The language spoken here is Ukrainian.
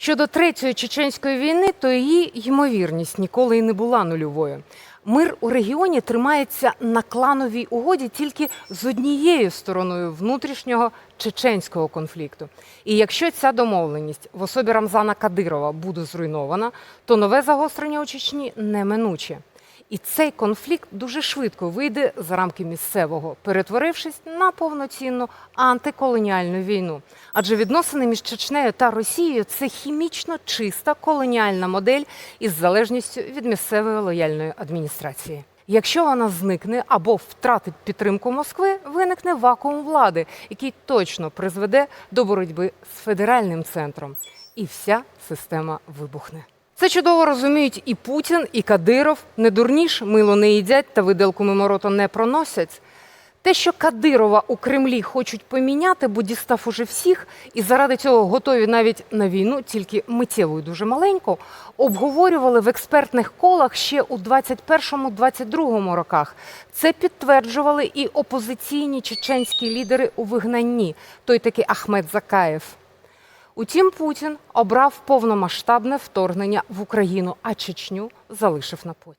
Щодо третьої чеченської війни, то її ймовірність ніколи і не була нульовою. Мир у регіоні тримається на клановій угоді тільки з однією стороною внутрішнього чеченського конфлікту. І якщо ця домовленість в особі Рамзана Кадирова буде зруйнована, то нове загострення у Чечні неминуче. І цей конфлікт дуже швидко вийде за рамки місцевого, перетворившись на повноцінну антиколоніальну війну. Адже відносини між Чечнею та Росією це хімічно чиста колоніальна модель із залежністю від місцевої лояльної адміністрації. Якщо вона зникне або втратить підтримку Москви, виникне вакуум влади, який точно призведе до боротьби з федеральним центром, і вся система вибухне. Це чудово розуміють і Путін, і Кадиров. Не дурніш, мило не їдять та виделку миморото не проносять. Те, що Кадирова у Кремлі хочуть поміняти, бо дістав уже всіх, і заради цього готові навіть на війну, тільки миттєву і дуже маленьку, обговорювали в експертних колах ще у 21-22 роках. Це підтверджували і опозиційні чеченські лідери у вигнанні, той таки Ахмед Закаєв. Утім, Путін обрав повномасштабне вторгнення в Україну, а Чечню залишив на потім.